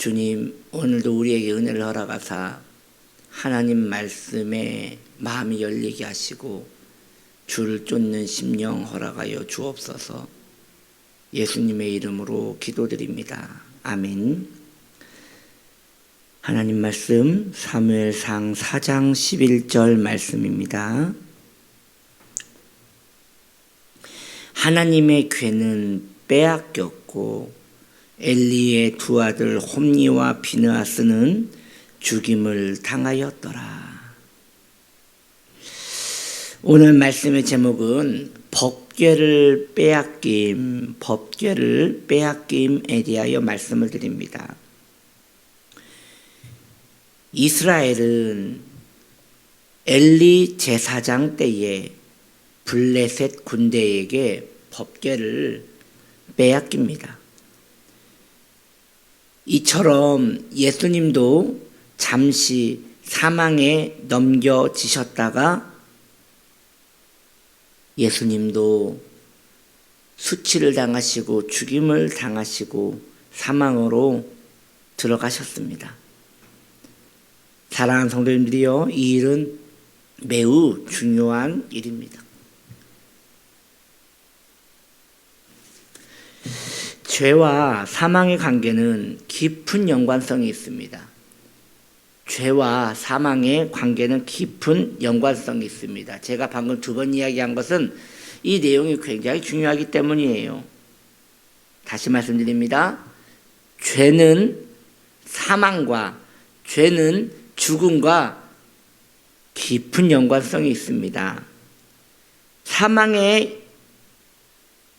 주님 오늘도 우리에게 은혜를 허락하사 하나님 말씀에 마음이 열리게 하시고 주를 쫓는 심령 허락하여 주옵소서 예수님의 이름으로 기도드립니다. 아멘. 하나님 말씀 사무엘상 4장 11절 말씀입니다. 하나님의 괴는 빼앗겼고 엘리의 두 아들 홈니와 비느하스는 죽임을 당하였더라. 오늘 말씀의 제목은 법궤를 빼앗김, 법궤를 빼앗김에 대하여 말씀을 드립니다. 이스라엘은 엘리 제사장 때에 블레셋 군대에게 법궤를 빼앗깁니다. 이처럼 예수님도 잠시 사망에 넘겨지셨다가 예수님도 수치를 당하시고 죽임을 당하시고 사망으로 들어가셨습니다. 사랑하는 성도님들이요, 이 일은 매우 중요한 일입니다. 죄와 사망의 관계는 깊은 연관성이 있습니다. 죄와 사망의 관계는 깊은 연관성이 있습니다. 제가 방금 두 번 이야기한 것은 이 내용이 굉장히 중요하기 때문이에요. 다시 말씀드립니다. 죄는 사망과 죄는 죽음과 깊은 연관성이 있습니다. 사망의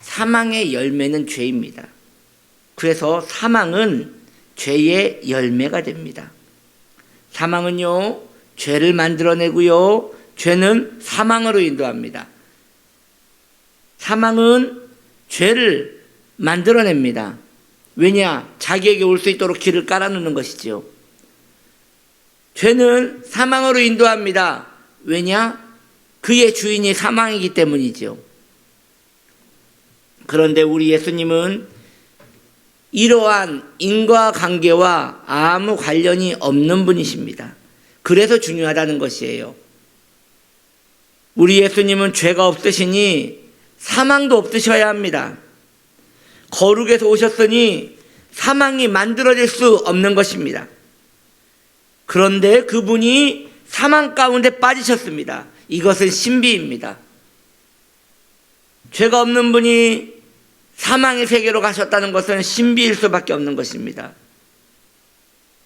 사망의 열매는 죄입니다. 그래서 사망은 죄의 열매가 됩니다. 사망은요, 죄를 만들어내고요, 죄는 사망으로 인도합니다. 사망은 죄를 만들어냅니다. 왜냐? 자기에게 올 수 있도록 길을 깔아놓는 것이죠. 죄는 사망으로 인도합니다. 왜냐? 그의 주인이 사망이기 때문이죠. 그런데 우리 예수님은 이러한 인과관계와 아무 관련이 없는 분이십니다. 그래서 중요하다는 것이에요. 우리 예수님은 죄가 없으시니 사망도 없으셔야 합니다. 거룩에서 오셨으니 사망이 만들어질 수 없는 것입니다. 그런데 그분이 사망 가운데 빠지셨습니다. 이것은 신비입니다. 죄가 없는 분이 사망의 세계로 가셨다는 것은 신비일 수밖에 없는 것입니다.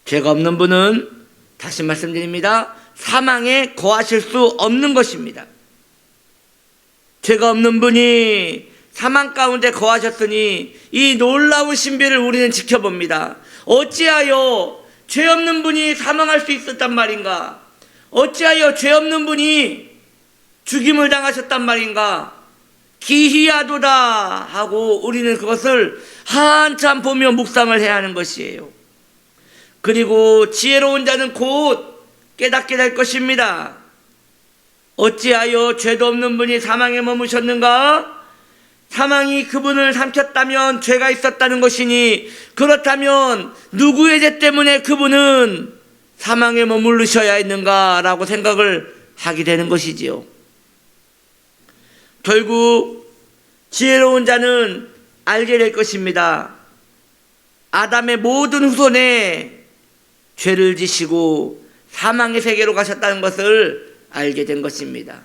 죄가 없는 분은 다시 말씀드립니다. 사망에 거하실 수 없는 것입니다. 죄가 없는 분이 사망 가운데 거하셨으니 이 놀라운 신비를 우리는 지켜봅니다. 어찌하여 죄 없는 분이 사망할 수 있었단 말인가? 어찌하여 죄 없는 분이 죽임을 당하셨단 말인가? 기희하도다 하고 우리는 그것을 한참 보며 묵상을 해야 하는 것이에요. 그리고 지혜로운 자는 곧 깨닫게 될 것입니다. 어찌하여 죄도 없는 분이 사망에 머무셨는가? 사망이 그분을 삼켰다면 죄가 있었다는 것이니 그렇다면 누구의 죄 때문에 그분은 사망에 머무르셔야 했는가라고 생각을 하게 되는 것이지요. 결국 지혜로운 자는 알게 될 것입니다. 아담의 모든 후손에 죄를 지시고 사망의 세계로 가셨다는 것을 알게 된 것입니다.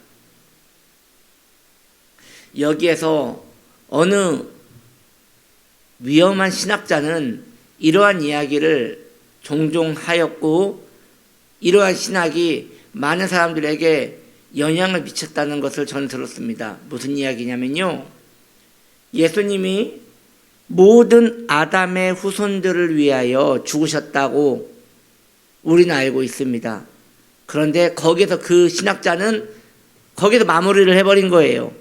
여기에서 어느 위험한 신학자는 이러한 이야기를 종종 하였고 이러한 신학이 많은 사람들에게 영향을 미쳤다는 것을 저는 들었습니다. 무슨 이야기냐면요. 예수님이 모든 아담의 후손들을 위하여 죽으셨다고 우리는 알고 있습니다. 그런데 거기서 그 신학자는 거기서 마무리를 해버린 거예요.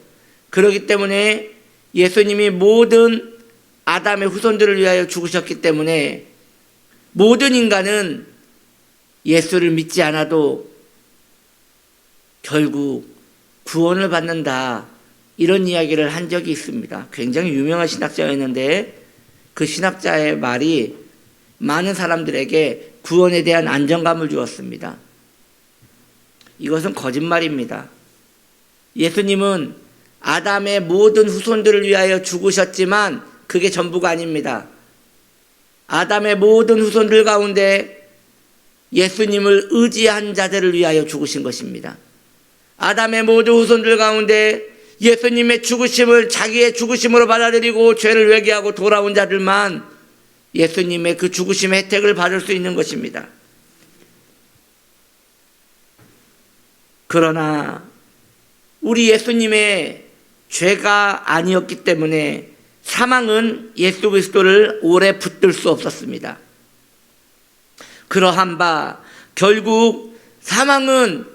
그렇기 때문에 예수님이 모든 아담의 후손들을 위하여 죽으셨기 때문에 모든 인간은 예수를 믿지 않아도 결국 구원을 받는다. 이런 이야기를 한 적이 있습니다. 굉장히 유명한 신학자였는데 그 신학자의 말이 많은 사람들에게 구원에 대한 안정감을 주었습니다. 이것은 거짓말입니다. 예수님은 아담의 모든 후손들을 위하여 죽으셨지만 그게 전부가 아닙니다. 아담의 모든 후손들 가운데 예수님을 의지한 자들을 위하여 죽으신 것입니다. 아담의 모든 후손들 가운데 예수님의 죽으심을 자기의 죽으심으로 받아들이고 죄를 회개하고 돌아온 자들만 예수님의 그 죽으심의 혜택을 받을 수 있는 것입니다. 그러나 우리 예수님의 죄가 아니었기 때문에 사망은 예수 그리스도를 오래 붙들 수 없었습니다. 그러한 바 결국 사망은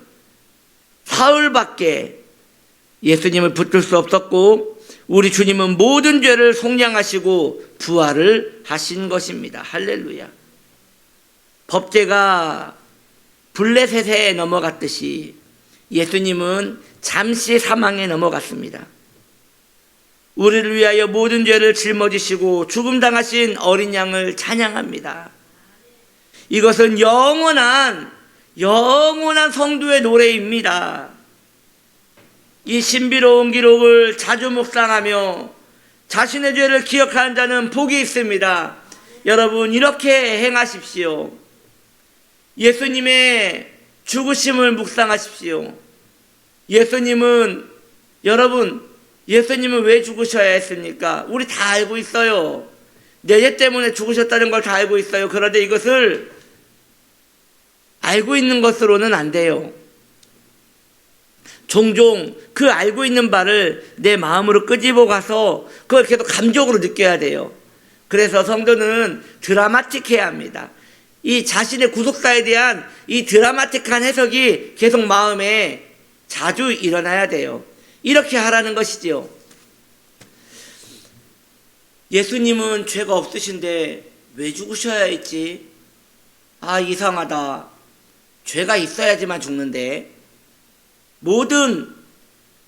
사흘밖에 예수님을 붙들 수 없었고 우리 주님은 모든 죄를 속량하시고 부활을 하신 것입니다. 할렐루야. 법제가 블레셋에 넘어갔듯이 예수님은 잠시 사망에 넘어갔습니다. 우리를 위하여 모든 죄를 짊어지시고 죽음 당하신 어린 양을 찬양합니다. 이것은 영원한 영원한 성도의 노래입니다. 이 신비로운 기록을 자주 묵상하며 자신의 죄를 기억하는 자는 복이 있습니다. 여러분 이렇게 행하십시오. 예수님의 죽으심을 묵상하십시오. 예수님은 여러분 예수님은 왜 죽으셔야 했습니까? 우리 다 알고 있어요. 내 죄 때문에 죽으셨다는 걸 다 알고 있어요. 그런데 이것을 알고 있는 것으로는 안 돼요. 종종 그 알고 있는 바를 내 마음으로 끄집어 가서 그걸 계속 감정으로 느껴야 돼요. 그래서 성도는 드라마틱해야 합니다. 이 자신의 구속사에 대한 이 드라마틱한 해석이 계속 마음에 자주 일어나야 돼요. 이렇게 하라는 것이지요. 예수님은 죄가 없으신데 왜 죽으셔야 했지? 아, 이상하다. 죄가 있어야지만 죽는데. 모든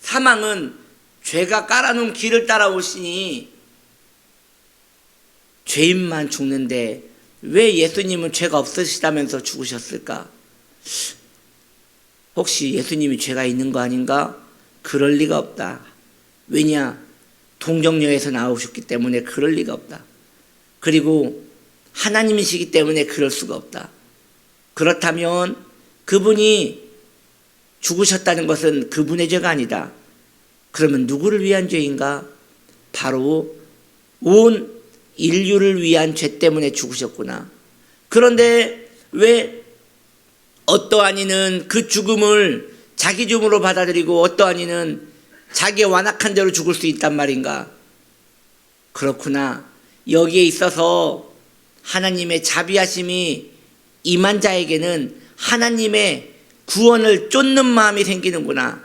사망은 죄가 깔아놓은 길을 따라오시니 죄인만 죽는데 왜 예수님은 죄가 없으시다면서 죽으셨을까? 혹시 예수님이 죄가 있는 거 아닌가? 그럴 리가 없다. 왜냐? 동정녀에서 나오셨기 때문에 그럴 리가 없다. 그리고 하나님이시기 때문에 그럴 수가 없다. 그렇다면 그분이 죽으셨다는 것은 그분의 죄가 아니다. 그러면 누구를 위한 죄인가? 바로 온 인류를 위한 죄 때문에 죽으셨구나. 그런데 왜 어떠한 이는 그 죽음을 자기 죽음으로 받아들이고 어떠한 이는 자기의 완악한 대로 죽을 수 있단 말인가? 그렇구나. 여기에 있어서 하나님의 자비하심이 임한 자에게는 하나님의 구원을 쫓는 마음이 생기는구나.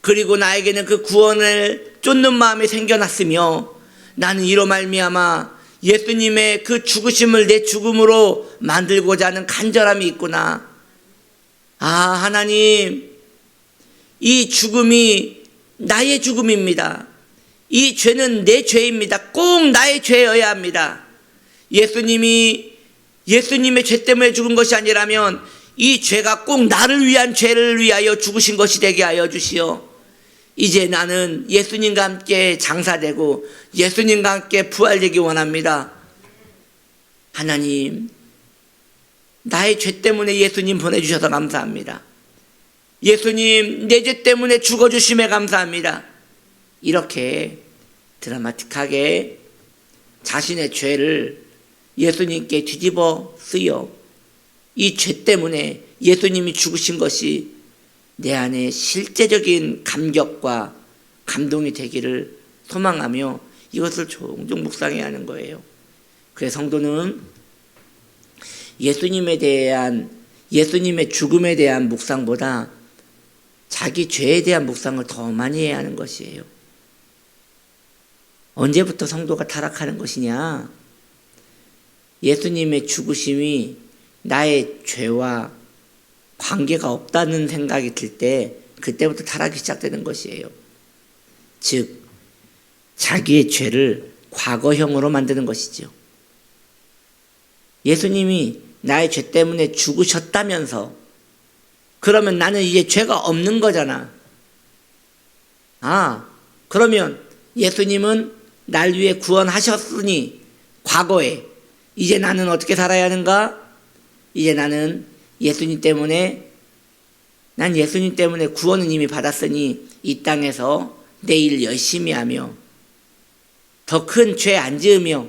그리고 나에게는 그 구원을 쫓는 마음이 생겨났으며 나는 이로 말미암아 예수님의 그 죽으심을 내 죽음으로 만들고자 하는 간절함이 있구나. 아, 하나님, 이 죽음이 나의 죽음입니다. 이 죄는 내 죄입니다. 꼭 나의 죄여야 합니다. 예수님이 예수님의 죄 때문에 죽은 것이 아니라면 이 죄가 꼭 나를 위한 죄를 위하여 죽으신 것이 되게 하여 주시오. 이제 나는 예수님과 함께 장사되고 예수님과 함께 부활되기 원합니다. 하나님, 나의 죄 때문에 예수님 보내주셔서 감사합니다. 예수님, 내 죄 때문에 죽어주심에 감사합니다. 이렇게 드라마틱하게 자신의 죄를 예수님께 뒤집어 쓰여 이 죄 때문에 예수님이 죽으신 것이 내 안에 실제적인 감격과 감동이 되기를 소망하며 이것을 종종 묵상해야 하는 거예요. 그래서 성도는 예수님에 대한 예수님의 죽음에 대한 묵상보다 자기 죄에 대한 묵상을 더 많이 해야 하는 것이에요. 언제부터 성도가 타락하는 것이냐? 예수님의 죽으심이 나의 죄와 관계가 없다는 생각이 들 때 그때부터 타락이 시작되는 것이에요. 즉 자기의 죄를 과거형으로 만드는 것이죠. 예수님이 나의 죄 때문에 죽으셨다면서 그러면 나는 이제 죄가 없는 거잖아. 아, 그러면 예수님은 날 위해 구원하셨으니 과거에 이제 나는 어떻게 살아야 하는가? 이제 나는 예수님 때문에 난 예수님 때문에 구원은 이미 받았으니 이 땅에서 내 일 열심히 하며 더 큰 죄 안 지으며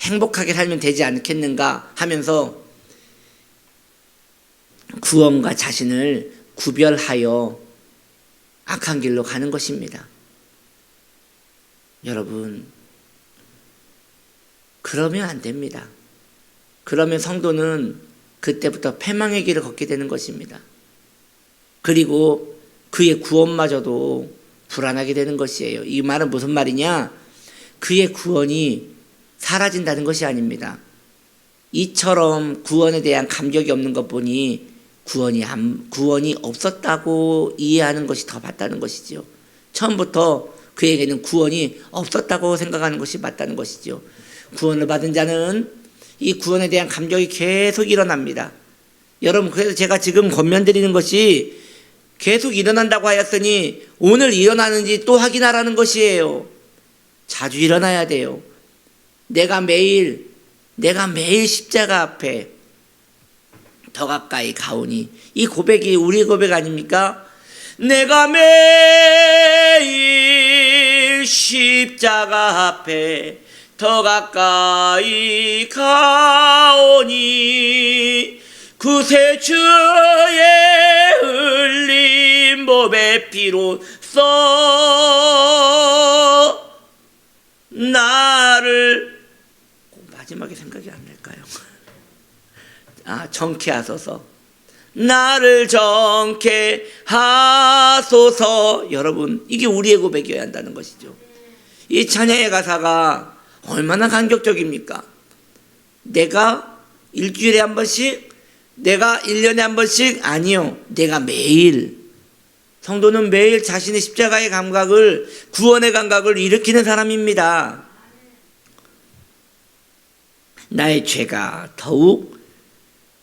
행복하게 살면 되지 않겠는가 하면서 구원과 자신을 구별하여 악한 길로 가는 것입니다. 여러분, 그러면 안 됩니다. 그러면 성도는 그때부터 패망의 길을 걷게 되는 것입니다. 그리고 그의 구원마저도 불안하게 되는 것이에요. 이 말은 무슨 말이냐? 그의 구원이 사라진다는 것이 아닙니다. 이처럼 구원에 대한 감격이 없는 것 보니 구원이 안, 구원이 없었다고 이해하는 것이 더 맞다는 것이지요. 처음부터 그에게는 구원이 없었다고 생각하는 것이 맞다는 것이죠. 구원을 받은 자는 이 구원에 대한 감격이 계속 일어납니다. 여러분, 그래서 제가 지금 권면드리는 것이 계속 일어난다고 하였으니 오늘 일어나는지 또 확인하라는 것이에요. 자주 일어나야 돼요. 내가 매일, 내가 매일 십자가 앞에 더 가까이 가오니 이 고백이 우리 고백 아닙니까? 내가 매일 십자가 앞에 더 가까이 가오니 그새 주의 흘린 몸의 피로써 나를 꼭 마지막에 생각이 안 날까요? 아, 정케하소서. 나를 정케 하소서. 여러분, 이게 우리의 고백이어야 한다는 것이죠. 이 찬양의 가사가 얼마나 감격적입니까? 내가 일주일에 한 번씩, 내가 1년에 한 번씩, 아니요. 내가 매일. 성도는 매일 자신의 십자가의 감각을, 구원의 감각을 일으키는 사람입니다. 나의 죄가 더욱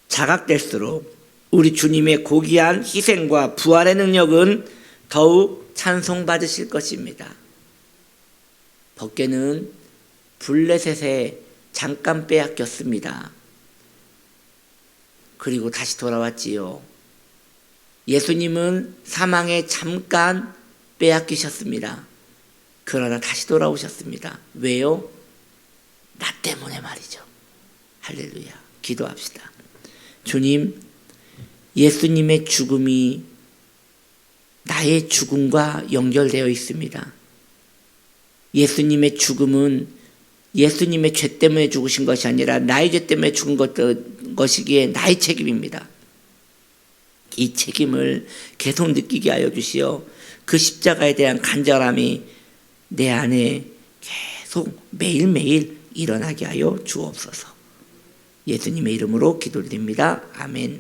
자각될수록 우리 주님의 고귀한 희생과 부활의 능력은 더욱 찬송받으실 것입니다. 벗개는 블레셋에 잠깐 빼앗겼습니다. 그리고 다시 돌아왔지요. 예수님은 사망에 잠깐 빼앗기셨습니다. 그러나 다시 돌아오셨습니다. 왜요? 나 때문에 말이죠. 할렐루야. 기도합시다. 주님, 예수님의 죽음이 나의 죽음과 연결되어 있습니다. 예수님의 죽음은 예수님의 죄 때문에 죽으신 것이 아니라 나의 죄 때문에 죽은 것, 것이기에 나의 책임입니다. 이 책임을 계속 느끼게 하여 주시어 그 십자가에 대한 간절함이 내 안에 계속 매일매일 일어나게 하여 주옵소서. 예수님의 이름으로 기도드립니다. 아멘.